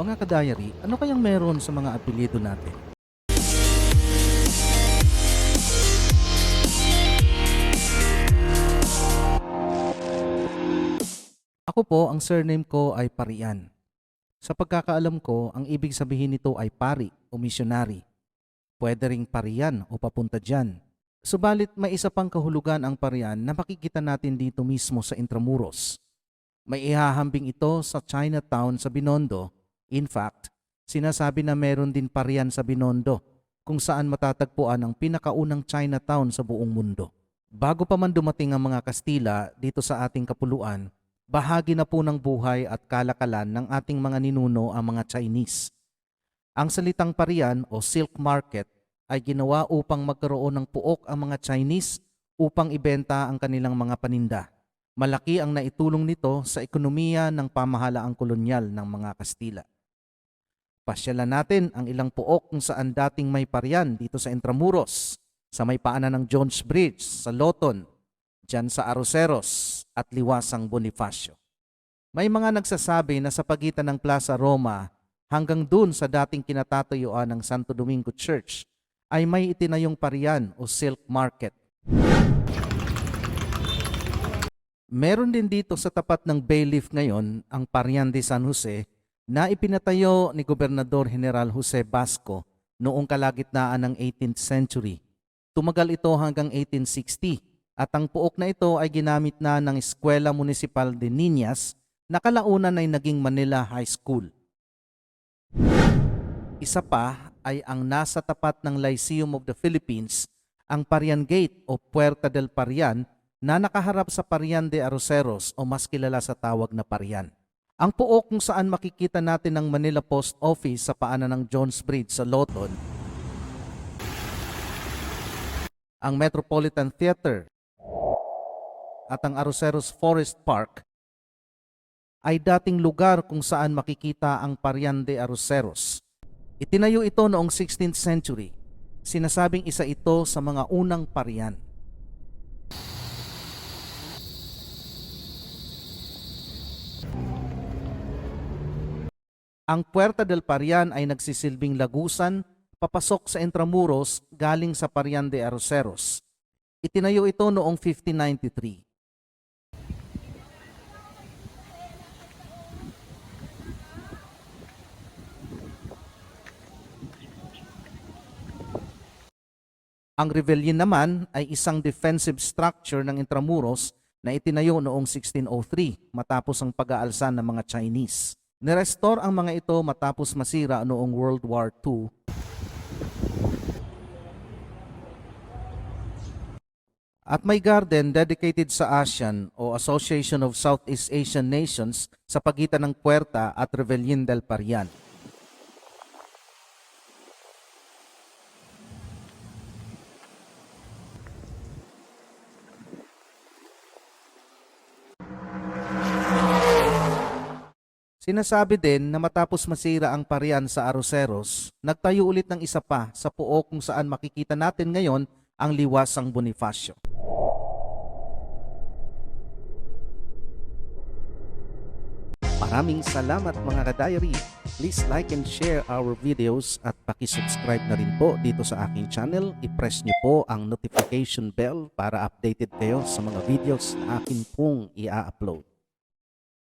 Mga ka-diary, ano kayang meron sa mga apelyido natin? Ako po, ang surname ko ay Parian. Sa pagkakaalam ko, ang ibig sabihin nito ay pari o missionary. Pwede ring parian o papunta dyan. Subalit may isa pang kahulugan ang parian na makikita natin dito mismo sa Intramuros. May ihahambing ito sa Chinatown sa Binondo. In fact, sinasabi na meron din parian sa Binondo kung saan matatagpuan ang pinakaunang Chinatown sa buong mundo. Bago pa man dumating ang mga Kastila dito sa ating kapuluan, bahagi na po ng buhay at kalakalan ng ating mga ninuno ang mga Chinese. Ang salitang parian o silk market ay ginawa upang magkaroon ng puok ang mga Chinese upang ibenta ang kanilang mga paninda. Malaki ang naitulong nito sa ekonomiya ng pamahalaang kolonyal ng mga Kastila. Pasyalan natin ang ilang puok kung saan dating may parian dito sa Intramuros, sa may paanan ng Jones Bridge, sa Loton, dyan sa Aroseros at Liwasang Bonifacio. May mga nagsasabi na sa pagitan ng Plaza Roma hanggang dun sa dating kinatatayuan ng Santo Domingo Church ay may itinayong parian o silk market. Meron din dito sa tapat ng Bayleaf ngayon ang Parian de San Jose na ipinatayo ni Gobernador General Jose Basco noong kalagitnaan ng 18th century. Tumagal ito hanggang 1860 at ang puok na ito ay ginamit na ng Eskwela Municipal de Niñas na kalaunan ay naging Manila High School. Isa pa ay ang nasa tapat ng Lyceum of the Philippines, ang Parian Gate o Puerta del Parian na nakaharap sa Parian de Aroseros o mas kilala sa tawag na Parian. Ang puok kung saan makikita natin ang Manila Post Office sa paanan ng Jones Bridge sa Loton, ang Metropolitan Theater at ang Aroseros Forest Park ay dating lugar kung saan makikita ang Parian de Aroseros. Itinayo ito noong 16th century. Sinasabing isa ito sa mga unang parian. Ang Puerta del Parian ay nagsisilbing lagusan papasok sa Intramuros galing sa Parian de Aroseros. Itinayo ito noong 1593. Ang Rebellion naman ay isang defensive structure ng Intramuros na itinayo noong 1603 matapos ang pag-aalsa ng mga Chinese. Nirestore ang mga ito matapos masira noong World War II. At may garden dedicated sa ASEAN o Association of Southeast Asian Nations sa pagitan ng Puerta at Rebellion del Parian. Sinasabi din na matapos masira ang parian sa Aroseros, nagtayo ulit ng isa pa sa puo kung saan makikita natin ngayon ang liwasang Bonifacio. Maraming salamat mga ka-diary. Please like and share our videos at pakisubscribe na rin po dito sa aking channel. I-press nyo po ang notification bell para updated kayo sa mga videos na akin pong i-upload.